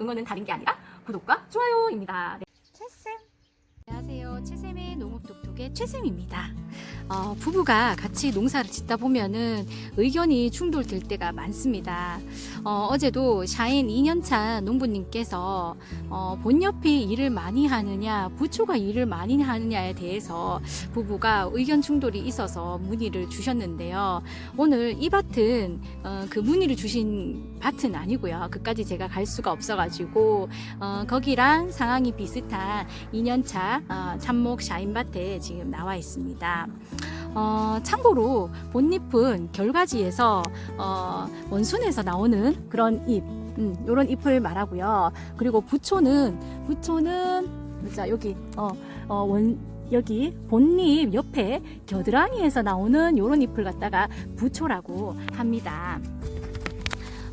응원은 다른 게 아니라 구독과 좋아요입니다. 네. 안녕하세요. 최쌤의 농업 독톡의 최쌤입니다. 어, 부부가 같이 농사를 짓다 보면은 의견이 충돌될 때가 많습니다. 어, 어제도 샤인 2년차 농부님께서 어, 본옆이 일을 많이 하느냐, 부초가 일을 많이 하느냐에 대해서 부부가 의견 충돌이 있어서 문의를 주셨는데요. 오늘 이 밭은 어, 그 문의를 주신 밭은 아니고요. 그까지 제가 갈 수가 없어가지고 어, 거기랑 상황이 비슷한 2년차 어, 참목 샤인밭에 지금 나와 있습니다. 어, 참고로 본잎은 결과지에서 어, 원순에서 나오는 그런 잎, 음, 이런 잎을 말하고요. 그리고 부초는 부초는 자 여기 어, 어, 원 여기 본잎 옆에 겨드랑이에서 나오는 이런 잎을 갖다가 부초라고 합니다.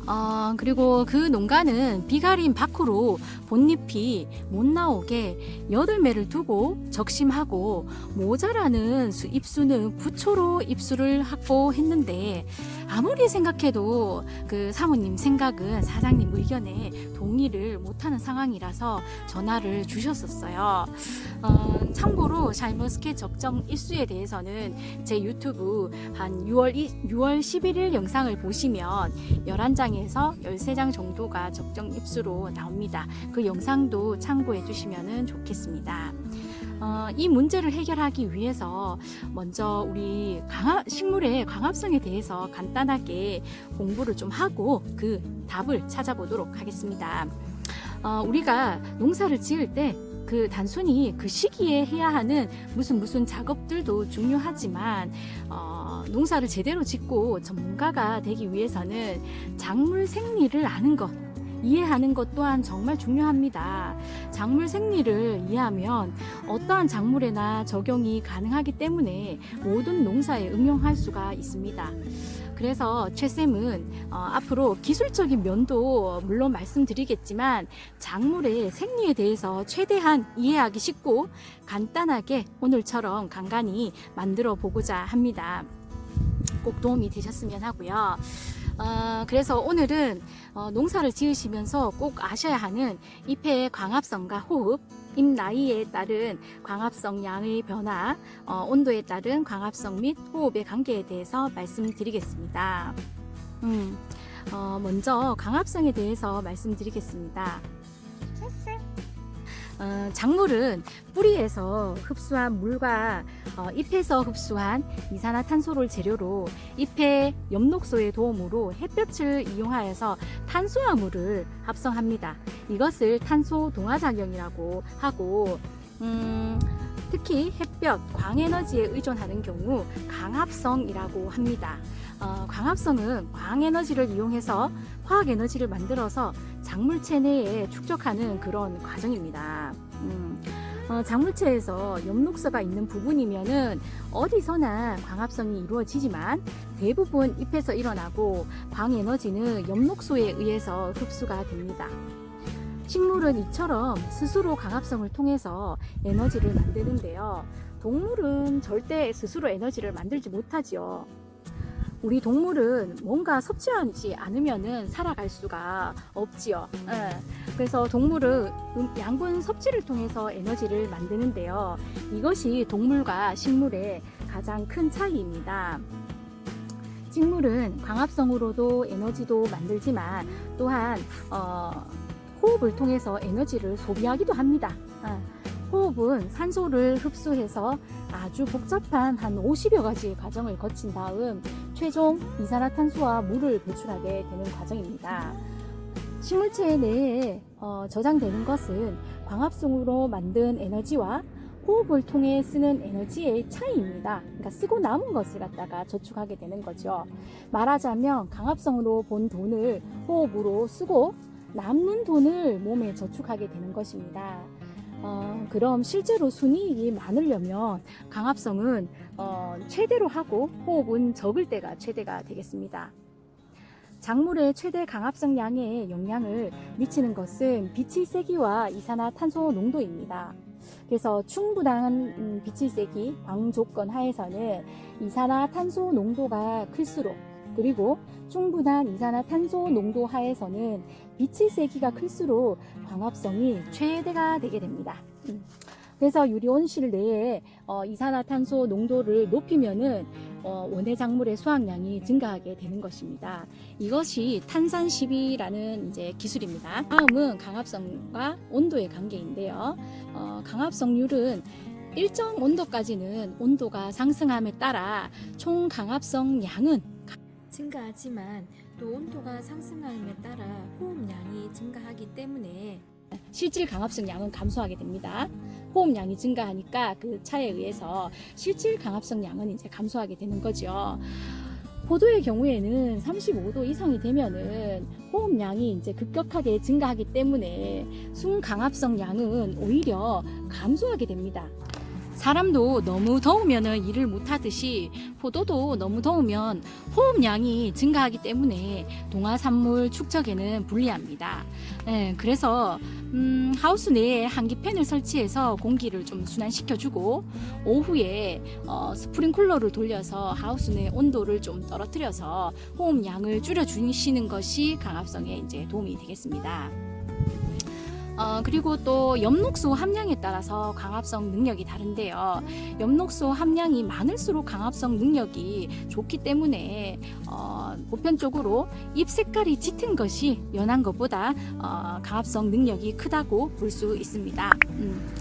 어, 그리고 그 농가는 비가림 밖으로 본잎이 못 나오게 여덟 매를 두고 적심하고 모자라는 수, 입수는 부초로 입수를 하고 했는데 아무리 생각해도 그 사모님 생각은 사장님 의견에 동의를 못하는 상황이라서 전화를 주셨었어요. 어, 참고로 샤인머스켓 적정 일수에 대해서는 제 유튜브 한 6월, 6월 11일 영상을 보시면 11장에서 13장 정도가 적정 입수로 나옵니다. 그 영상도 참고해 주시면 좋겠습니다. 어, 이 문제를 해결하기 위해서 먼저 우리 강합, 식물의 광합성에 대해서 간단하게 공부를 좀 하고 그 답을 찾아보도록 하겠습니다. 어, 우리가 농사를 지을 때 그 단순히 그 시기에 해야 하는 무슨 무슨 작업들도 중요하지만 어, 농사를 제대로 짓고 전문가가 되기 위해서는 작물 생리를 아는 것 이해하는 것 또한 정말 중요합니다. 작물 생리를 이해하면 어떠한 작물에나 적용이 가능하기 때문에 모든 농사에 응용할 수가 있습니다. 그래서 최쌤은 어, 앞으로 기술적인 면도 물론 말씀드리겠지만 작물의 생리에 대해서 최대한 이해하기 쉽고 간단하게 오늘처럼 간간히 만들어 보고자 합니다. 꼭 도움이 되셨으면 하고요. 어, 그래서 오늘은 어, 농사를 지으시면서 꼭 아셔야 하는 잎의 광합성과 호흡, 잎 나이에 따른 광합성 양의 변화, 어, 온도에 따른 광합성 및 호흡의 관계에 대해서 말씀드리겠습니다. 음, 어, 먼저 광합성에 대해서 말씀드리겠습니다. 어, 작물은 뿌리에서 흡수한 물과 어, 잎에서 흡수한 이산화탄소를 재료로 잎의 엽록소의 도움으로 햇볕을 이용하여서 탄수화물을 합성합니다. 이것을 탄소 동화작용이라고 하고 음, 특히 햇볕, 광에너지에 의존하는 경우 강합성이라고 합니다. 어, 광합성은 광 에너지를 이용해서 화학 에너지를 만들어서 작물체 내에 축적하는 그런 과정입니다. 음, 어, 작물체에서 엽록소가 있는 부분이면은 어디서나 광합성이 이루어지지만 대부분 잎에서 일어나고 광 에너지는 엽록소에 의해서 흡수가 됩니다. 식물은 이처럼 스스로 광합성을 통해서 에너지를 만드는데요. 동물은 절대 스스로 에너지를 만들지 못하지요. 우리 동물은 뭔가 섭취하지 않으면은 살아갈 수가 없지요. 예. 그래서 동물은 음- 양분 섭취를 통해서 에너지를 만드는데요. 이것이 동물과 식물의 가장 큰 차이입니다. 식물은 광합성으로도 에너지도 만들지만 또한 어, 호흡을 통해서 에너지를 소비하기도 합니다. 아, 호흡은 산소를 흡수해서 아주 복잡한 한 50여 가지 과정을 거친 다음 최종 이산화탄소와 물을 배출하게 되는 과정입니다. 식물체 내에 어, 저장되는 것은 광합성으로 만든 에너지와 호흡을 통해 쓰는 에너지의 차이입니다. 그러니까 쓰고 남은 것을 갖다가 저축하게 되는 거죠. 말하자면 강합성으로 본 돈을 호흡으로 쓰고 남는 돈을 몸에 저축하게 되는 것입니다. 어, 그럼 실제로 순이익이 많으려면 강합성은 어, 최대로 하고 호흡은 적을 때가 최대가 되겠습니다. 작물의 최대 강합성 양에 영향을 미치는 것은 빛의 세기와 이산화탄소 농도입니다. 그래서 충분한 음, 빛의 세기, 광 조건 하에서는 이산화탄소 농도가 클수록 그리고 충분한 이산화탄소 농도 하에서는 빛의 세기가 클수록 광합성이 최대가 되게 됩니다. 음. 그래서 유리온실 내에 어, 이산화탄소 농도를 높이면은 어, 원예 작물의 수확량이 증가하게 되는 것입니다. 이것이 탄산 시비라는 이제 기술입니다. 다음은 강합성과 온도의 관계인데요. 어, 강합성률은 일정 온도까지는 온도가 상승함에 따라 총 강합성 양은 증가하지만 또 온도가 상승함에 따라 호흡량이 증가하기 때문에 실질 강합성 양은 감소하게 됩니다. 호흡량이 증가하니까 그 차에 의해서 실질 강합성 양은 이제 감소하게 되는 거죠. 포도의 경우에는 35도 이상이 되면은 호흡량이 이제 급격하게 증가하기 때문에 순 강합성 양은 오히려 감소하게 됩니다. 사람도 너무 더우면 일을 못 하듯이 포도도 너무 더우면 호흡량이 증가하기 때문에 동화산물 축적에는 불리합니다. 네, 그래서 음, 하우스 내에 한기팬을 설치해서 공기를 좀 순환시켜주고 오후에 어, 스프링쿨러를 돌려서 하우스 내 온도를 좀 떨어뜨려서 호흡량을 줄여주시는 것이 강압성에 이제 도움이 되겠습니다. 어, 그리고 또 엽록소 함량에 따라서 강압성 능력이 다른데요. 엽록소 함량이 많을수록 강압성 능력이 좋기 때문에 어, 보편적으로 잎 색깔이 짙은 것이 연한 것보다 어, 강압성 능력이 크다고 볼 수 있습니다. 음.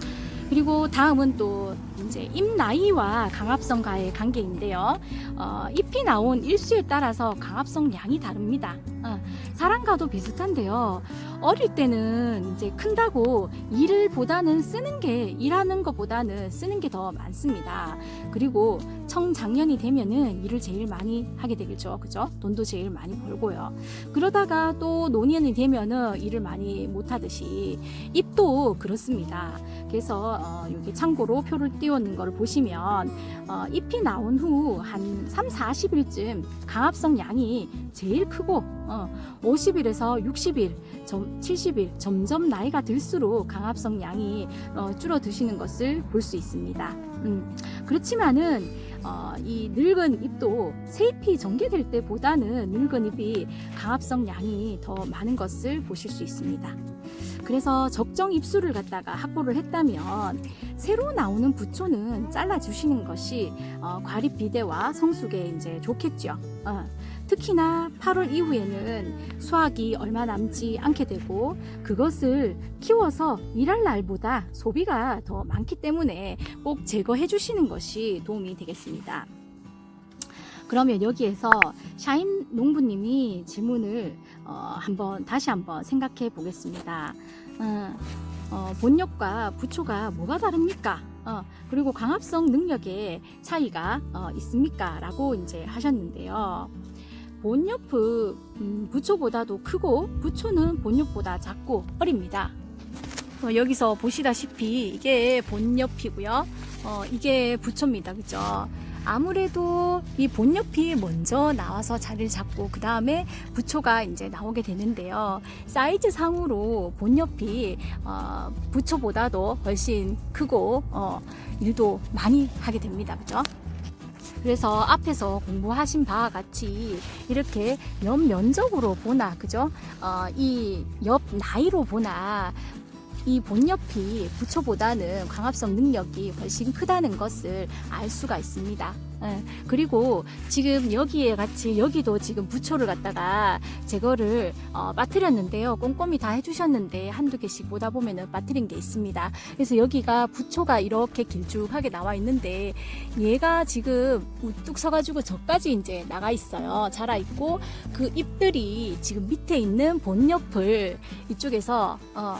그리고 다음은 또 이제 잎 나이와 강압성과의 관계인데요. 어, 잎이 나온 일수에 따라서 강압성 양이 다릅니다. 어, 사람과도 비슷한데요. 어릴 때는 이제 큰다고 일을 보다는 쓰는 게 일하는 것보다는 쓰는 게 더 많습니다. 그리고 청장년이 되면은 일을 제일 많이 하게 되겠죠. 그죠? 돈도 제일 많이 벌고요. 그러다가 또 노년이 되면은 일을 많이 못 하듯이 잎도 그렇습니다. 그래서 어, 여기 참고로 표를 띄워놓은 걸 보시면 어, 잎이 나온 후 한 3, 40일쯤 강합성 양이 제일 크고 어, 50일에서 60일, 점, 70일 점점 나이가 들수록 강합성 양이 어, 줄어드시는 것을 볼 수 있습니다. 음, 그렇지만은 어, 이 늙은 잎도 새 잎이 전개될 때보다는 늙은 잎이 강합성 양이 더 많은 것을 보실 수 있습니다. 그래서 적정 잎수를 갖다가 확보를 했다면 새로 나오는 부초는 잘라 주시는 것이 어, 과립 비대와 성숙에 이제 좋겠죠. 어, 특히나 8월 이후에는 수확이 얼마 남지 않게 되고 그것을 키워서 일할 날보다 소비가 더 많기 때문에 꼭 제거해 주시는 것이 도움이 되겠습니다. 그러면 여기에서 샤인 농부님이 질문을 어, 한번 다시 한번 생각해 보겠습니다. 어, 어, 본엽과 부초가 뭐가 다릅니까? 어, 그리고 강합성 능력에 차이가 어, 있습니까? 라고 이제 하셨는데요. 본엽은 음, 부초보다도 크고 부초는 본엽보다 작고 어립니다. 어, 여기서 보시다시피 이게 본엽이고요. 어, 이게 부초입니다. 그죠? 아무래도 이 본엽이 먼저 나와서 자리를 잡고 그 다음에 부초가 이제 나오게 되는데요. 사이즈 상으로 본엽이 어, 부초보다도 훨씬 크고 어, 일도 많이 하게 됩니다. 그죠? 그래서 앞에서 공부하신 바와 같이 이렇게 옆 면적으로 보나 그죠? 어, 이 옆 나이로 보나 이 본옆이 부초보다는 광합성 능력이 훨씬 크다는 것을 알 수가 있습니다. 예, 그리고 지금 여기에 같이 여기도 지금 부초를 갖다가 제거를 어, 빠뜨렸는데요. 꼼꼼히 다 해주셨는데 한두 개씩 보다 보면은 빠뜨린 게 있습니다. 그래서 여기가 부초가 이렇게 길쭉하게 나와 있는데 얘가 지금 우뚝 서가지고 저까지 이제 나가 있어요. 자라 있고 그 잎들이 지금 밑에 있는 본 옆을 이쪽에서 어,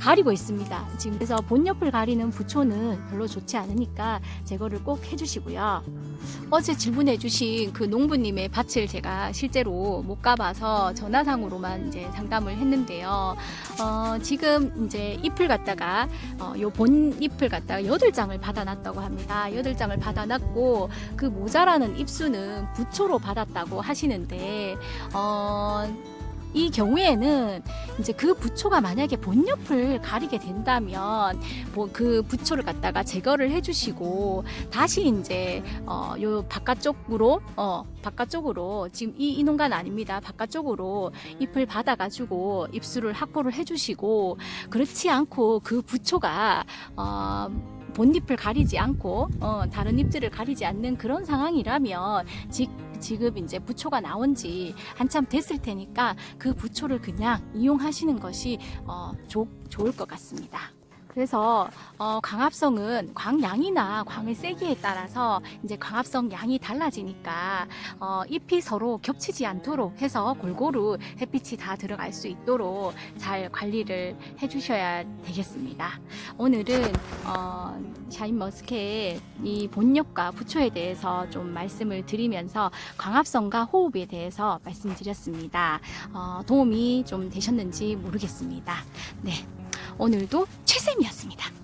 가리고 있습니다. 지금 그래서 본 옆을 가리는 부초는 별로 좋지 않으니까 제거를 꼭 해주시고요. 어제 질문해주신 그 농부님의 밭을 제가 실제로 못 가봐서 전화상으로만 이제 상담을 했는데요. 어, 지금 이제 잎을 갖다가 어, 요 본 잎을 갖다가 여덟 장을 받아놨다고 합니다. 여덟 장을 받아놨고 그 모자라는 잎수는 부초로 받았다고 하시는데 어, 이 경우에는 이제 그 부초가 만약에 본 옆을 가리게 된다면 뭐 그 부초를 갖다가 제거를 해주시고 다시 이제 어요 바깥쪽으로 어 바깥쪽으로 지금 이 인원관 아닙니다. 바깥쪽으로 잎을 받아가지고 입술을 확보를 해주시고 그렇지 않고 그 부초가 어 본잎을 가리지 않고 어, 다른 잎들을 가리지 않는 그런 상황이라면 지, 지금 이제 부초가 나온 지 한참 됐을 테니까 그 부초를 그냥 이용하시는 것이 어, 좋, 좋을 것 같습니다. 그래서 어, 광합성은 광양이나 광의 세기에 따라서 이제 광합성 양이 달라지니까 어, 잎이 서로 겹치지 않도록 해서 골고루 햇빛이 다 들어갈 수 있도록 잘 관리를 해주셔야 되겠습니다. 오늘은 어, 샤인머스켓 이 본엽과 부초에 대해서 좀 말씀을 드리면서 광합성과 호흡에 대해서 말씀드렸습니다. 어, 도움이 좀 되셨는지 모르겠습니다. 네. 오늘도 최쌤이었습니다.